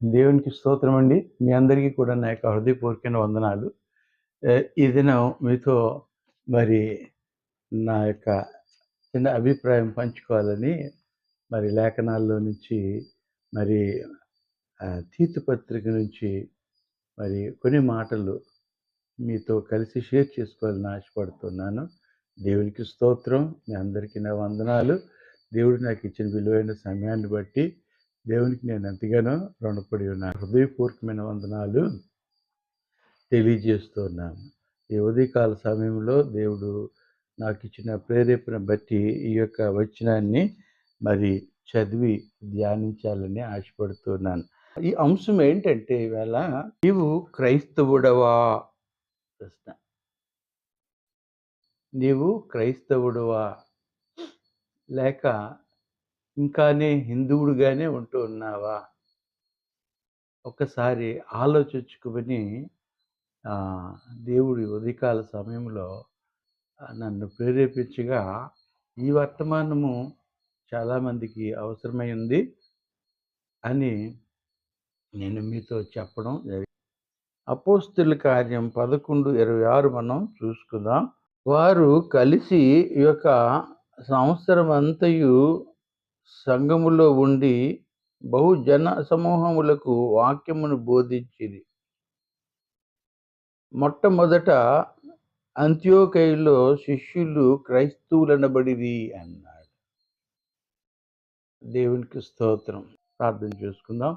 దేవునికి స్తోత్రం అండి. మీ అందరికీ కూడా నా యొక్క హృదయపూర్వకమైన వందనాలు. ఈ దినం మీతో మరి నా యొక్క చిన్న అభిప్రాయం పంచుకోవాలని మరి లేఖనాల్లో నుంచి మరి తీర్థపత్రిక తీతు పత్రిక నుంచి మరి కొన్ని మాటలు మీతో కలిసి షేర్ చేసుకోవాలని ఆశపడుతున్నాను. దేవునికి స్తోత్రం. మీ అందరికీ నా వందనాలు. దేవుడు నాకు ఇచ్చిన విలువైన సమయాన్ని బట్టి దేవునికి నేను ఎంతగానో రుణపడి ఉన్నాను. హృదయపూర్వకమైన వందనాలు తెలియజేస్తున్నాను ఈ ఉదయకాల సమయంలో దేవుడు నాకు ఇచ్చిన ప్రేరేపణ బట్టి ఈ యొక్క వచనాన్ని మరి చదివి ధ్యానించాలని ఆశపడుతున్నాను ఈ అంశం ఏంటంటే ఈవేళ నీవు క్రైస్తవుడవా? ప్రశ్న. నీవు క్రైస్తవుడువా? లేక ఇంకానే హిందువుడుగానే ఉంటూ ఉన్నావా? ఒక్కసారి ఆలోచించుకుని దేవుడి ఉదయకాల సమయంలో నన్ను ప్రేరేపించగా ఈ వర్తమానము చాలామందికి అవసరమై ఉంది అని నేను మీతో చెప్పడం జరిగింది. అపోస్తుల కార్యం పదకొండు ఇరవై ఆరు మనం చూసుకుందాం. వారు కలిసి ఈ యొక్క సంవత్సరం అంతయు సంఘములో ఉండి బహుజన సమూహములకు వాక్యమును బోధించింది మొట్టమొదట అంత్యోకైలో శిష్యులు క్రైస్తవులనబడిరి అన్నాడు. దేవునికి స్తోత్రం. ప్రార్థన చేసుకుందాం.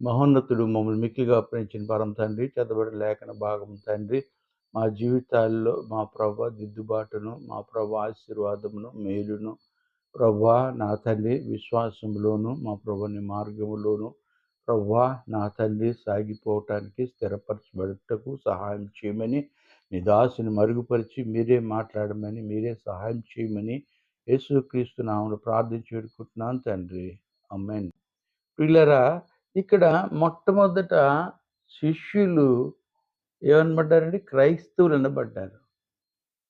మహోన్నతుడు మమ్మల్ని మిక్కిగా ప్రేమించిన పరం తండ్రి చదవడి లేఖన భాగం తండ్రి మా జీవితాల్లో మా ప్రభ దిద్దుబాటును మా ప్రభ ఆశీర్వాదమును మేలును ప్రభా నా తల్లి విశ్వాసంలోను మా ప్రభుని మార్గంలోను ప్రభా నా తల్లి సాగిపోవటానికి స్థిరపరచబడటకు సహాయం చేయమని నీ దాసుని మరుగుపరిచి మీరే మాట్లాడమని మీరే సహాయం చేయమని యేసుక్రీస్తు నామను ప్రార్థించి పెట్టుకుంటున్నాను తండ్రి. అమ్మాయిని పిల్లరా ఇక్కడ మొట్టమొదట శిష్యులు ఏమనబడ్డారండి? క్రైస్తవులు అనబడ్డారు.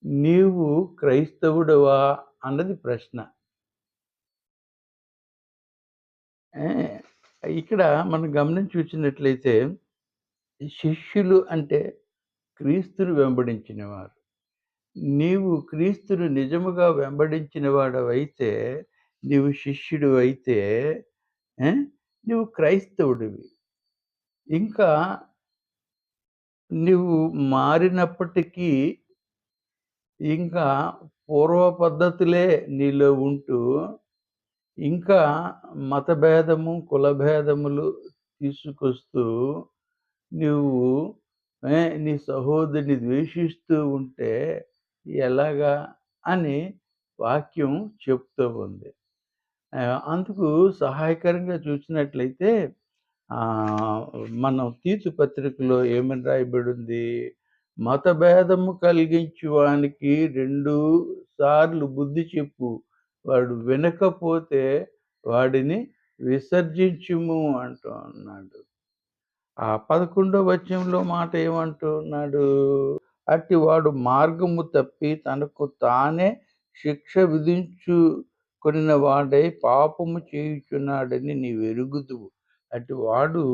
నీవు క్రైస్తవుడవా? అన్నది ప్రశ్న. ఇక్కడ మనం గమనించి చూసినట్లయితే శిష్యులు అంటే క్రీస్తును వెంబడించినవారు. నీవు క్రీస్తును నిజముగా వెంబడించినవాడవైతే నీవు శిష్యుడు అయితే నువ్వు క్రైస్తవుడివి. ఇంకా నువ్వు మారినప్పటికీ ఇంకా పూర్వ పద్ధతులే నీలో ఉంటూ ఇంకా మతభేదము కులభేదములు తీసుకొస్తూ నువ్వు నీ సహోదరిని ద్వేషిస్తూ ఉంటే ఎలాగా అని వాక్యం చెప్తూ ఉంది. అందుకు సహాయకరంగా చూసినట్లయితే మనం తీతు పత్రికలో ఏమని రాయబడింది? మతభేదము కలిగించు వానికి రెండు సార్లు బుద్ధి చెప్పు. వాడు వినకపోతే వాడిని విసర్జించుము అంటూ అన్నాడు. ఆ పదకొండో వచనంలో మాట ఏమంటున్నాడు అట్టి వాడు మార్గము తప్పి తనకు తానే శిక్ష విధించుకున్న వాడై పాపము చేయుచున్నాడని నీ వెరుగుదు అట్టి వాడు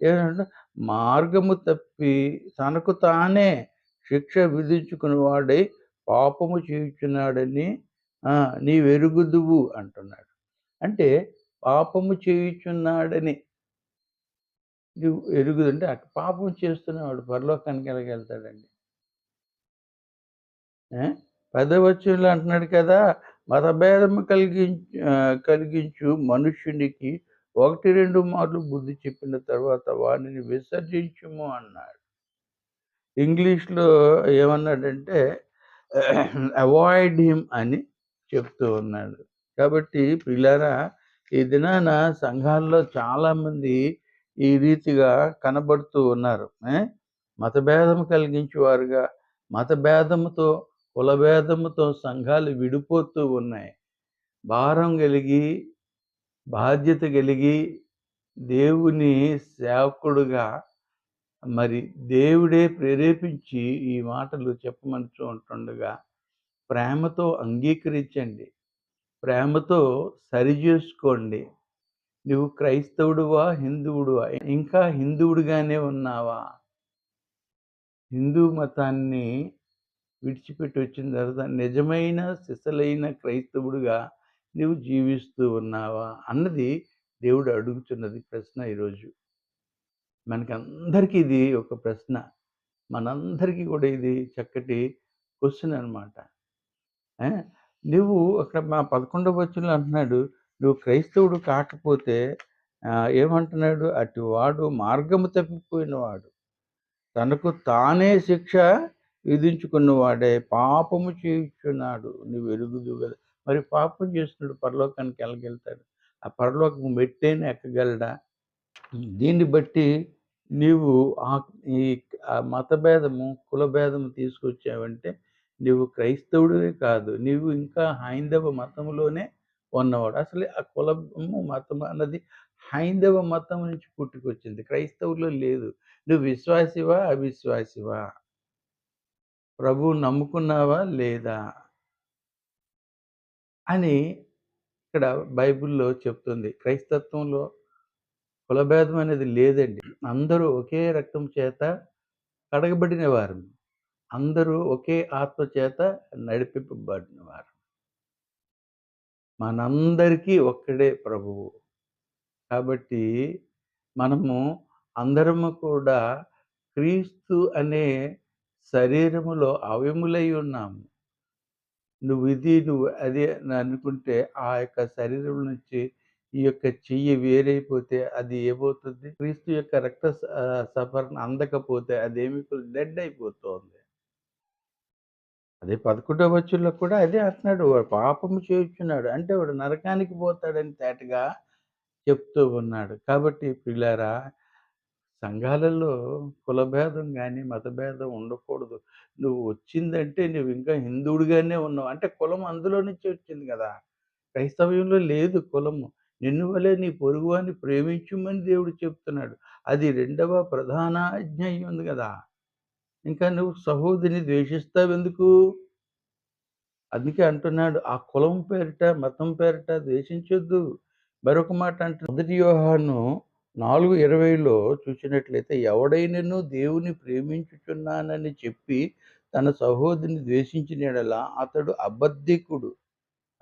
ఏంటంటే మార్గము తప్పి తనకు తానే శిక్ష విధించుకున్న వాడై పాపము చేయుచున్నాడని నీ వెరుగుదువు అంటున్నాడు. అంటే పాపము చేయుచున్నాడని. నువ్వు ఎరుగుదంటే అటు పాపం చేస్తున్నవాడు పరలోకానికి ఎలాగెళ్తాడండి? ఏ? పదవచనంలో అంటున్నాడు కదా! మతభేదము కలిగించు కలిగించు మనుష్యునికి ఒకటి రెండు మార్లు బుద్ధి చెప్పిన తర్వాత వాడిని విసర్జించుము అన్నాడు. ఇంగ్లీష్లో ఏమన్నాడంటే అవాయిడ్ హిమ్ అని చెప్తూ ఉన్నాడు. కాబట్టి పిల్లరా ఈ దినాన సంఘాల్లో చాలామంది ఈ రీతిగా కనబడుతూ ఉన్నారు. మతభేదం కలిగించేవారుగా మతభేదముతో కులభేదముతో సంఘాలు విడిపోతూ ఉన్నాయి. భారం కలిగి బాధ్యత కలిగి దేవుని సేవకుడుగా మరి దేవుడే ప్రేరేపించి ఈ మాటలు చెప్పమంటూ ఉంటుండగా ప్రేమతో అంగీకరించండి. ప్రేమతో సరిచేసుకోండి నువ్వు క్రైస్తవుడువా హిందువుడువా? ఇంకా హిందువుడుగానే ఉన్నావా? హిందూ మతాన్ని విడిచిపెట్టి వచ్చిన తర్వాత నిజమైన సిసలైన క్రైస్తవుడుగా నువ్వు జీవిస్తూ ఉన్నావా? అన్నది దేవుడు అడుగుతున్నది ప్రశ్న ఈరోజు. మనకందరికీ ఇది ఒక ప్రశ్న. మనందరికీ కూడా ఇది చక్కటి క్వశ్చన్ అనమాట నువ్వు అక్కడ మా పదకొండవ వచ్చులు అంటున్నాడు నువ్వు క్రైస్తవుడు కాకపోతే ఏమంటున్నాడు? అటు వాడు మార్గము తప్పిపోయినవాడు. తనకు తానే శిక్ష విధించుకున్నవాడే. పాపము చేయుచున్నాడు. నువ్వు ఎరుగుదు కదా. మరి పాపం చేస్తున్నాడు పరలోకానికి వెళ్ళగెళ్తాడు ఆ పరలోకం మెట్టేని ఎక్కగలడా? దీన్ని బట్టి నీవు ఆ ఈ మతభేదము కులభేదము తీసుకొచ్చావంటే నువ్వు క్రైస్తవుడివే కాదు నీవు ఇంకా హైందవ మతంలోనే ఉన్నవాడు. అసలు ఆ కులము మతం అన్నది హైందవ మతం నుంచి పుట్టుకొచ్చింది. క్రైస్తవులో లేదు. నువ్వు విశ్వాసివా అవిశ్వాసివా? ప్రభు నమ్ముకున్నావా లేదా? అని ఇక్కడ బైబిల్లో చెప్తుంది. క్రైస్తత్వంలో కులభేదం అనేది లేదండి. అందరూ ఒకే రక్తం చేత కడగబడిన వారు అందరూ ఒకే ఆత్మ చేత నడిపింపబడిన వారు మనందరికీ ఒక్కడే ప్రభువు. కాబట్టి మనము అందరము కూడా క్రీస్తు అనే శరీరములో అవయములై ఉన్నాము. నువ్వు ఇది నువ్వు అది అనుకుంటే ఆ యొక్క శరీరం నుంచి ఈ యొక్క చెయ్యి వేరైపోతే అది ఏమవుతుంది? క్రీస్తు యొక్క రక్త సఫరణ అందకపోతే అదేమి డెడ్ అయిపోతుంది. అదే పదకొండవ వచ్చుల్లో కూడా అదే అంటున్నాడు. వాడు పాపము చేయుచున్నాడు. అంటే వాడు నరకానికి పోతాడని తేటగా చెప్తూ ఉన్నాడు. కాబట్టి పిల్లారా సంఘాలలో కులభేదం కానీ మతభేదం ఉండకూడదు. నువ్వు వచ్చిందంటే నువ్వు ఇంకా హిందువుడిగానే ఉన్నావు. అంటే కులం అందులో నుంచి వచ్చింది కదా. క్రైస్తవ్యంలో లేదు కులము. నిన్ను వలే నీ పొరుగువాన్ని ప్రేమించుమని దేవుడు చెప్తున్నాడు. అది రెండవ ప్రధాన ఆజ్ఞ ఉంది కదా. ఇంకా నువ్వు సహోదరిని ద్వేషిస్తావెందుకు? అందుకే అంటున్నాడు ఆ కులం పేరిట మతం పేరిట ద్వేషించొద్దు. మరొక మాట అంటే మొదటి వ్యూహాన్ని నాలుగు ఇరవైలో చూసినట్లయితే ఎవడైనను దేవుని ప్రేమించుచున్నానని చెప్పి తన సహోదరిని ద్వేషించినలా అతడు అబద్ధికుడు.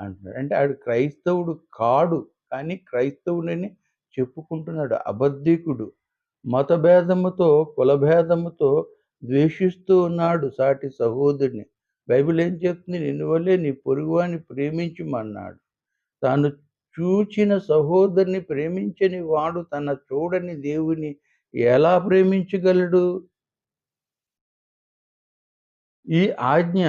అంటున్నాడు. అంటే ఆడు క్రైస్తవుడు కాడు కానీ క్రైస్తవుడని చెప్పుకుంటున్నాడు అబద్ధికుడు. మతభేదముతో కులభేదముతో ద్వేషిస్తూ ఉన్నాడు సాటి సహోదరుని. బైబిల్ ఏం చెప్తుంది? నిన్ను వల్లే నీ పొరుగువాని ప్రేమించమన్నాడు. తాను చూచిన సహోదరుని ప్రేమించని వాడు తన చూడని దేవుని ఎలా ప్రేమించగలడు? ఈ ఆజ్ఞ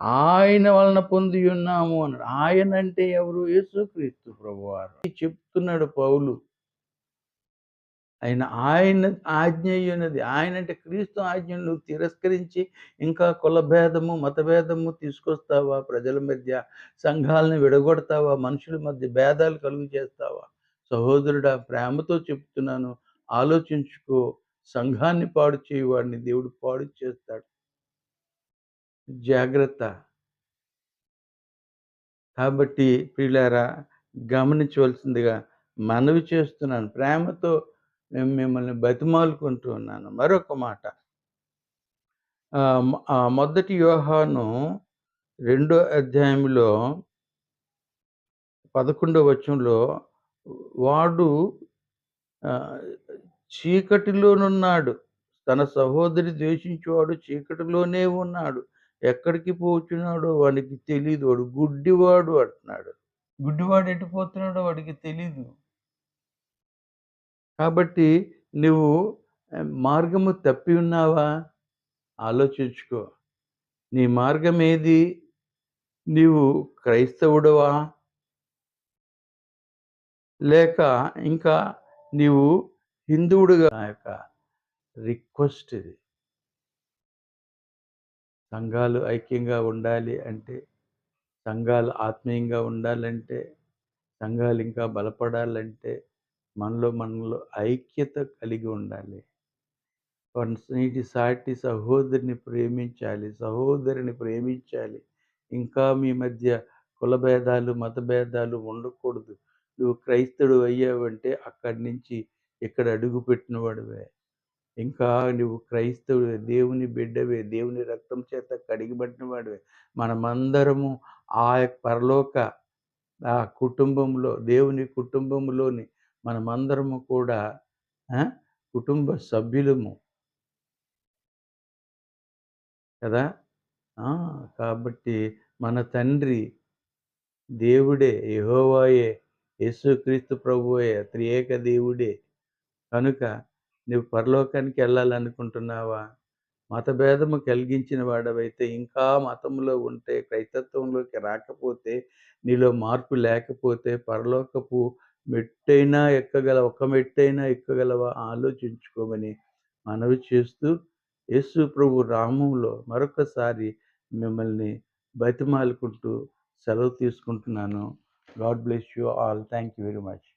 ఆయన వలన పొంది ఉన్నాము అన్నాడు. ఆయన అంటే ఎవరు? యేసుక్రీస్తు ప్రభువారు. చెప్తున్నాడు పౌలు. ఆయన ఆయన ఆజ్ఞ ఆయన అంటే క్రీస్తు ఆజ్ఞను తిరస్కరించి ఇంకా కులభేదము మతభేదము తీసుకొస్తావా? ప్రజల మధ్య సంఘాలను విడగొడతావా? మనుషుల మధ్య భేదాలు కలుగు చేస్తావా? సహోదరుడా ప్రేమతో చెప్తున్నాను. ఆలోచించుకో. సంఘాన్ని పాడు చేయవాడిని దేవుడు పాడు చేస్తాడు. జాగ్రత్త. కాబట్టి పిల్లారా గమనించవలసిందిగా మనవి చేస్తున్నాను. ప్రేమతో మేము మిమ్మల్ని బతిమాలుకుంటూ ఉన్నాను. మరొక మాట. మొదటి వ్యూహాను రెండో అధ్యాయంలో పదకొండవ వచనంలో వాడు చీకటిలోనున్నాడు. తన సహోదరి ద్వేషించేవాడు చీకటిలోనే ఉన్నాడు. ఎక్కడికి పోచున్నాడో వాడికి తెలియదు వాడు గుడ్డివాడు అంటున్నాడు. గుడ్డివాడు ఎటుపోతున్నాడో వాడికి తెలీదు. కాబట్టి నువ్వు మార్గము తప్పి ఉన్నావా? ఆలోచించుకో. నీ మార్గం ఏది నీవు క్రైస్తవుడవా? లేక ఇంకా నీవు హిందువుడుగా? యొక్క రిక్వెస్ట్ ఇది. సంఘాలు ఐక్యంగా ఉండాలి అంటే సంఘాలు ఆత్మీయంగా ఉండాలంటే సంఘాలు ఇంకా బలపడాలంటే మనలో మనలో ఐక్యత కలిగి ఉండాలి. నీటి సాటి సహోదరిని ప్రేమించాలి సహోదరిని ప్రేమించాలి. ఇంకా మీ మధ్య కులభేదాలు మతభేదాలు ఉండకూడదు. నువ్వు క్రైస్తవుడు అయ్యావంటే అక్కడి నుంచి ఇక్కడ అడుగు పెట్టిన వాడివే. ఇంకా నువ్వు క్రైస్తవుడు దేవుని బిడ్డవే దేవుని రక్తం చేత కడిగిబట్టిన వాడివే. మనమందరము ఆ యొక్క పరలోక ఆ కుటుంబంలో దేవుని కుటుంబంలోని మనమందరము కూడా కుటుంబ సభ్యులము. కదా? కాబట్టి మన తండ్రి దేవుడే యహోవాయే యేసుక్రీస్తు ప్రభువే త్రియేక దేవుడే. కనుక నువ్వు పరలోకానికి వెళ్ళాలనుకుంటున్నావా? మతభేదము కలిగించిన వాడవైతే ఇంకా మతంలో ఉంటే క్రైస్తత్వంలోకి రాకపోతే నీలో మార్పు లేకపోతే పరలోకపు మెట్టైనా ఎక్కగల ఒక మెట్టైనా ఎక్కగలవా? ఆలోచించుకోమని మనవి చేస్తూ యేసు ప్రభు రామంలో మరొకసారి మిమ్మల్ని బతిమాలుకుంటూ సెలవు తీసుకుంటున్నాను. God bless you all. Thank you very much.